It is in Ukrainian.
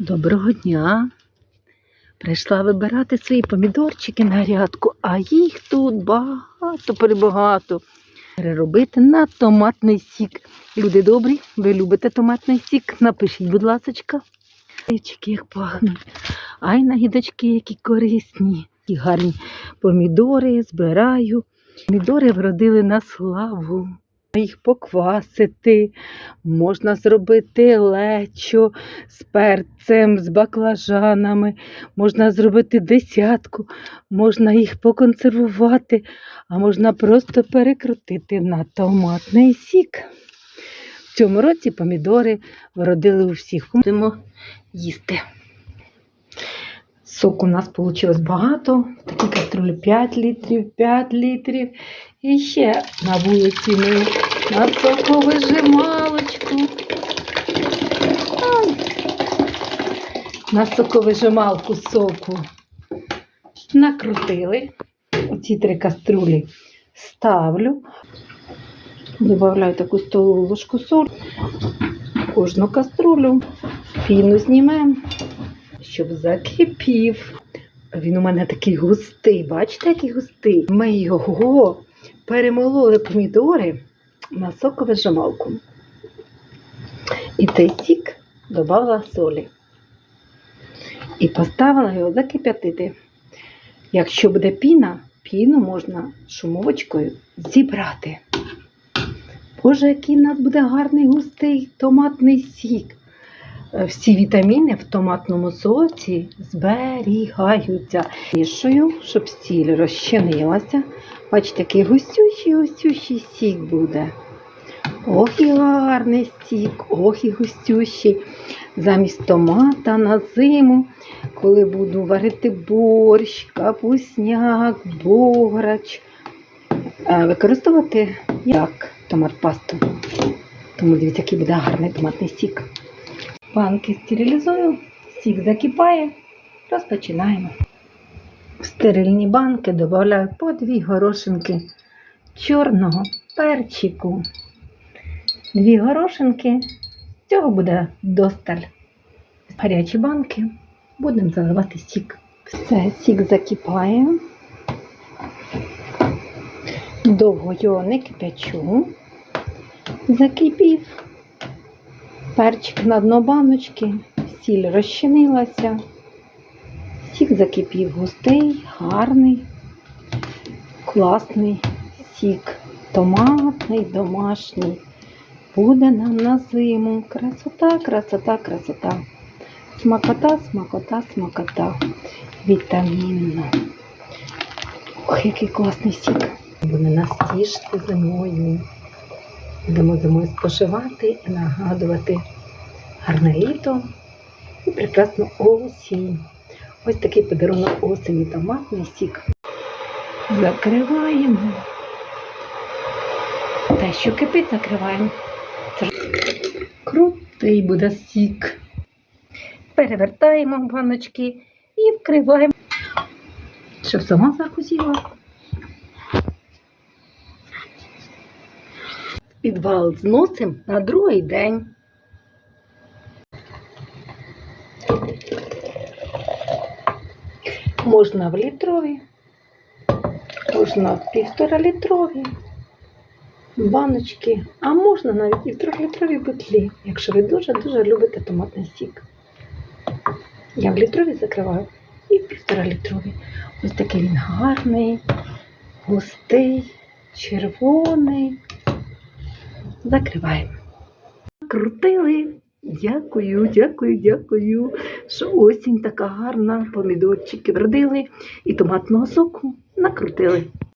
Доброго дня. Прийшла вибирати свої помідорчики на грядку, а їх тут багато перебагато. Переробити на томатний сік. Люди добрі, ви любите томатний сік? Напишіть, будь ласка. Дівчики, як пахнуть. Ай, нагідочки, які корисні. І гарні помідори збираю. Помідори вродили на славу. Їх поквасити, можна зробити лечо з перцем, з баклажанами, можна зробити десятку, можна їх поконсервувати, а можна просто перекрутити на томатний сік. В цьому році помідори вродили у всіх. Будемо їсти. Соку у нас вийшло багато. В такій каструлі 5 літрів, 5 літрів. І ще на вулиці ми на соковижималочку. Ай. На соковижималку соку накрутили. Оці три каструлі ставлю. Добавляю таку столову ложку солі. Кожну каструлю. Піну знімемо, щоб закипів. Він у мене такий густий, бачите, який густий. Ми його перемололи помідори на соковижималку. І цей сік додала солі. І поставила його закип'ятити. Якщо буде піна, піну можна шумовочкою зібрати. Боже, який в нас буде гарний густий томатний сік. Е, Всі вітаміни в томатному соці зберігаються. Мішую, щоб сіль розчинилася. Бачите, який густющий, густющий сік буде. Ох і гарний сік, ох і густющий. Замість томата на зиму, коли буду варити борщ, капусняк, бограч, е, використовувати як томат пасту. Тому дивіться, який буде гарний томатний сік. Банки стерилізую, сік закипає, розпочинаємо. В стерильні банки додаю по дві горошинки чорного перчику. Дві горошинки, цього буде досталь. Гарячі банки будемо заливати сік. Все, сік закипає. Довго його не кипячу. Закипів. Перчик на дно баночки, сіль розчинилася. Сік закипів густий, гарний, класний сік. Томатний, домашній. Буде нам на зиму. Красота, красота, красота. Смакота, смакота, смакота. Вітамінно. Ох, який класний сік. Буде нас тішити зимою. Будемо зимою споживати і нагадувати гарне літо і прекрасну осінь. Ось такий подарунок осені томатний сік. Закриваємо. Те, що кипить, закриваємо. Крутий буде сік. Перевертаємо баночки і вкриваємо, щоб сама зверху Підвал зносимо на другий день. Можна в літрові, можна в півтора літрові баночки, а можна навіть і в трьохлітровій бутлі, якщо ви дуже-дуже любите томатний сік. Я в літрові закриваю і в півтора літрові. Ось такий він гарний, густий, червоний. Закриваємо. Крутили. Дякую, дякую, дякую, що осінь така гарна, помідорчики вродили і томатного соку накрутили.